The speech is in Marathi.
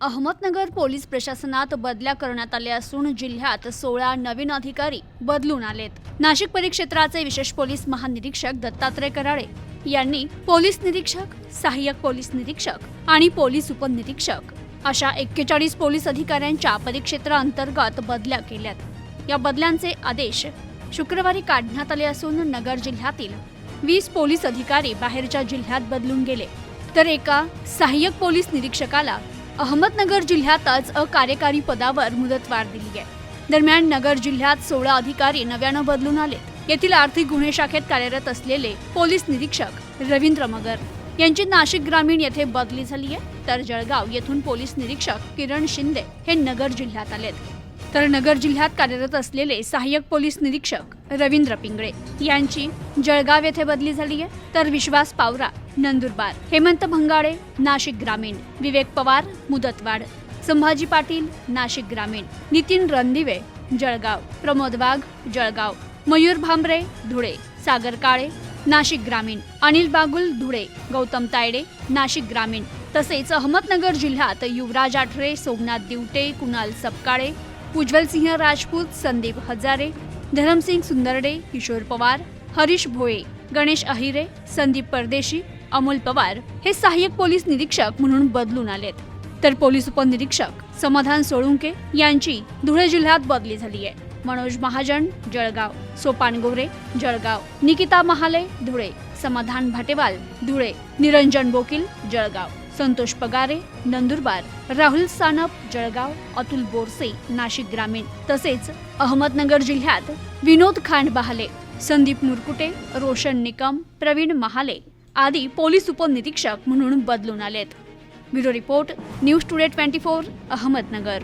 अहमदनगर पोलीस प्रशासनात बदल्या करण्यात आल्या असून जिल्ह्यात सोळा नवीन अधिकारी बदलून आलेत. नाशिक परिक्षेत्राचे विशेष पोलीस महानिरीक्षक दत्तात्रय कराळे यांनी पोलीस निरीक्षक सहाय्यक पोलीस निरीक्षक आणि पोलीस उपनिरीक्षक अशा एक्केचाळीस पोलीस अधिकाऱ्यांच्या परिक्षेत्राअंतर्गत बदल्या केल्यात. या बदल्यांचे आदेश शुक्रवारी काढण्यात आले असून नगर जिल्ह्यातील वीस पोलीस अधिकारी बाहेरच्या जिल्ह्यात बदलून गेले. तर एका सहाय्यक पोलीस निरीक्षकाला अहमदनगर जिल्ह्यातच अकार्यकारी पदावर मुदतवाढ दिली आहे. दरम्यान नगर जिल्ह्यात सोळा अधिकारी नव्यानं बदलून आले येथील आर्थिक गुन्हे शाखेत कार्यरत असलेले पोलीस निरीक्षक रवींद्र मगर यांची नाशिक ग्रामीण येथे बदली झाली आहे. तर जळगाव येथून पोलीस निरीक्षक किरण शिंदे हे नगर जिल्ह्यात आलेत. तर नगर जिल्ह्यात कार्यरत असलेले सहाय्यक पोलीस निरीक्षक रवींद्र पिंगळे यांची जळगाव येथे बदली झाली आहे. तर विश्वास पावरा नंदुरबार हेमंत भंगाळे नाशिक ग्रामीण विवेक पवार मुदतवाड संभाजी पाटील नाशिक ग्रामीण नितीन रणदिवे जळगाव प्रमोद वाघ जळगाव मयूर भांबरे धुळे सागर काळे नाशिक ग्रामीण अनिल बागुल धुळे गौतम तायडे नाशिक ग्रामीण तसेच अहमदनगर जिल्ह्यात युवराज आठरे सोमनाथ दिवटे कुणाल सपकाळे उज्ज्वलसिंह राजपूत संदीप हजारे धरमसिंग सुंदरडे किशोर पवार हरीश भोये गणेश अहिरे संदीप परदेशी अमोल पवार हे सहाय्यक पोलीस निरीक्षक म्हणून बदलून आलेत. तर पोलीस उपनिरीक्षक समाधान सोळुंके यांची धुळे जिल्ह्यात बदली झाली आहे. मनोज महाजन जळगाव. सोपान गोरे जळगाव. निकिता महाले धुळे. समाधान भाटेवाल धुळे. निरंजन बोकील जळगाव. संतोष पगारे नंदुरबार राहुल सानप जळगाव अतुल बोरसे नाशिक ग्रामीण तसेच अहमदनगर जिल्ह्यात विनोद खांड बहाले संदीप मुरकुटे रोशन निकम प्रवीण महाले आदी पोलीस उपनिरीक्षक म्हणून बदलून आलेत. Bureau report news today twenty four Ahmednagar.